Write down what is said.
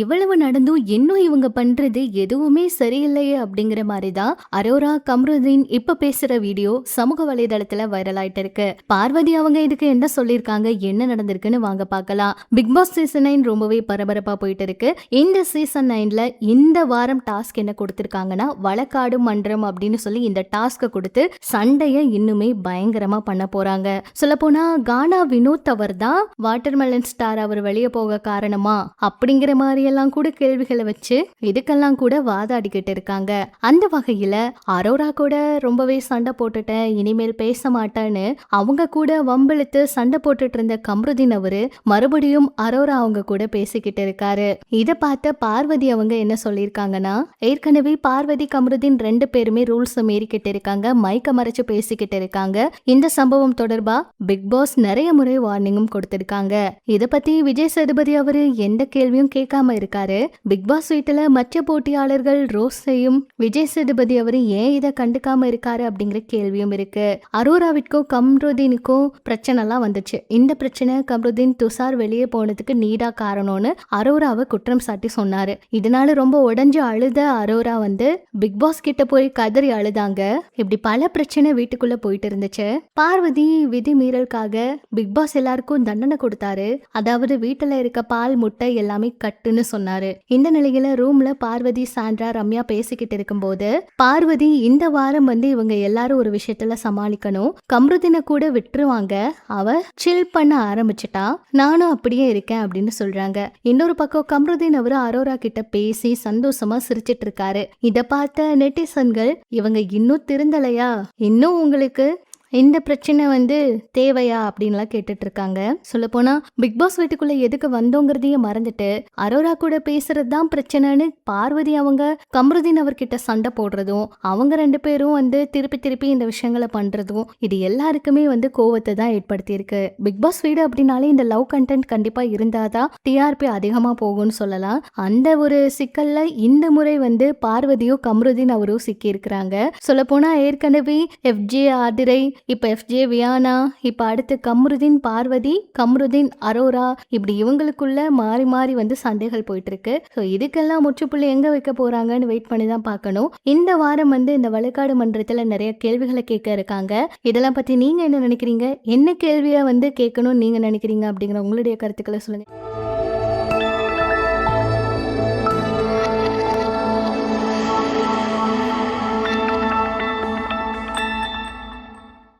இவ்வளவு நடந்தும் இன்னும் இவங்க பண்றது எதுவுமே சரியில்லையே அப்படிங்கிற மாதிரி தான் அரோரா கம்ருதீன் இப்ப பேசுற வீடியோ சமூக வலைதளத்துல வைரல் ஆயிட்டு இருக்கு. பார்வதி அவங்க இதுக்கு என்ன சொல்லியிருக்காங்க என்ன நடந்திருக்குன்னு வாங்க பார்க்கலாம். பிக் பாஸ் சீசன் நைன் ரொம்பவே பரபரப்பா போயிட்டு இருக்கு. இந்த சீசன் நைன்ல இந்த வாரம் டாஸ்க் என்ன கொடுத்திருக்காங்கன்னா வழக்காடு மன்றம் அப்படின்னு சொல்லி இந்த டாஸ்க்கை கொடுத்து சண்டையை இன்னுமே பயங்கரமா பண்ண போறாங்க. சொல்ல போனா கானா வினோத் அவர் தான் வாட்டர்மெலன் ஸ்டார் அவர் வெளியே போக காரணமா அப்படிங்கிற மாதிரி எல்லாம் கூட கேள்விகளை வச்சு இதுக்கெல்லாம் கூட வாதாடிக்கிட்டு இருக்காங்க. அந்த வகையில அரோரா கூட ரொம்பவே சண்டை போட்டுட்டேன் இனிமேல் பேச மாட்டேன்னு அவங்க கூட வம்பிழுத்து சண்டை போட்டுட்டு இருந்த கம்ருதீன் அவரு மறுபடியும் அரோரா அவங்க கூட பேசிக்கிட்டு இருக்காரு. இதை பார்த்த பார்வதி அவங்க என்ன சொல்லியிருக்காங்கன்னா ஏற்கனவே பார்வதி கம்ருதீன் ரெண்டு பேருமே ரூல்ஸ் மீறிக்கிட்டு இருக்காங்க மைக்க மறைச்சு பேசிக்கிட்டு இருக்காங்க. இந்த சம்பவம் தொடர்பா பிக் பாஸ் நிறைய முறை வார்னிங்கும் கொடுத்திருக்காங்க. இத பத்தி விஜய் சேதுபதி அவரு எந்த கேள்வியும் கேட்காம இருக்காரு. பிக் பாஸ் வீட்டுல மற்ற போட்டியாளர்கள் ரோஸையும் விஜய் சேதுபதி அவரு ஏன் இதை கண்டுக்காம இருக்காரு அப்படிங்கிற கேள்வியும் இருக்கு. அரோராவிற்கும் கம்ருதீனுக்கும் பிரச்சனை எல்லாம் வந்துச்சு. இந்த பிரச்சனை கம்ருதீன் துஷார் வெளியே போனதுக்கு நீடா காரணம்னு அரோராவை குற்றம் சாட்டி சொன்னாரு. இதனால ரொம்ப உடைஞ்சு அழுத அரோரா வந்து பிக் பாஸ் கிட்ட போய் கதறி அழுதாங்க. இப்படி பல பிரச்சனை வீட்டுக்குள்ள போயிட்டு இருந்துச்சு. பார்வதி விதி மீறலுக்காக பிக் பாஸ் எல்லாருக்கும் தண்டனை கொடுத்தாரு. அதாவது வீட்டுல இருக்க பால் முட்டை எல்லாமே கட்டுன்னு சொன்னாரு. இந்த நிலையில ரூம்ல பார்வதி சாண்ட்ரா ரம்யா பேசிக்கிட்டு இருக்கும்போது பார்வதி இந்த வாரம் வந்து இவங்க எல்லாரும் ஒரு விஷயத்துல சமாளிக்கணும். கம்ருதினை கூட விட்டுருவாங்க. அவ சில் பண்ண ஆரம்பிச்சிட்டா. நானும் அப்படியே இருக்கேன் அப்படின்னு சொல்றாங்க. இன்னொரு பக்கம் கம்ருதீன் அவரு அரோரா கிட்ட பேசி சந்தோஷமா சிரிச்சிட்டு இருக்காரு. இத பார்த்த நெட்டிசன்கள் இவங்க இன்னும் திருந்தலையா? இன்னும் உங்களுக்கு இந்த பிரச்சனை வந்து தேவையா அப்படின்லாம் கேட்டுட்டு இருக்காங்க சொல்ல போனா பிக் பாஸ் வீட்டுக்குள்ள எதுக்கு வந்தோங்கிறதையே மறந்துட்டு அரோரா கூட பேசுறது தான் பிரச்சனைன்னு பார்வதி அவங்க கம்ருதீன் அவர்கிட்ட சண்டை போடுறதும் அவங்க ரெண்டு பேரும் வந்து திருப்பி திருப்பி இந்த விஷயங்களை பண்றதும் இது எல்லாருக்குமே வந்து கோவத்தை தான் ஏற்படுத்தியிருக்கு. பிக் பாஸ் வீடு அப்படின்னாலே இந்த லவ் கண்டென்ட் கண்டிப்பா இருந்தாதான் டிஆர்பி அதிகமா போகும்னு சொல்லலாம். அந்த ஒரு சிக்கல்ல இந்த முறை வந்து பார்வதியும் கம்ருதீன் அவரும் சிக்கி இருக்கிறாங்க சொல்ல போனா ஏற்கனவே எஃப்ஜே ஆதிரை இப்போ எஃப்ஜே வியானா இப்போ அடுத்து கம்ருதீன் பார்வதி கம்ருதீன் அரோரா இப்படி இவங்களுக்குள்ள மாறி மாறி வந்து சண்டைகள் போயிட்டு இருக்கு ஸோ இதுக்கெல்லாம் முற்றுப்புள்ளி எங்க வைக்க போறாங்கன்னு வெயிட் பண்ணி தான் பார்க்கணும். இந்த வாரம் வந்து இந்த வழக்காடு மன்றத்தில் நிறைய கேள்விகளை கேட்க இருக்காங்க. இதெல்லாம் பத்தி நீங்க என்ன நினைக்கிறீங்க? என்ன கேள்வியை வந்து கேட்கணும்னு நீங்க நினைக்கிறீங்க? அப்படிங்கிற உங்களுடைய கருத்துக்களை சொல்லுங்க.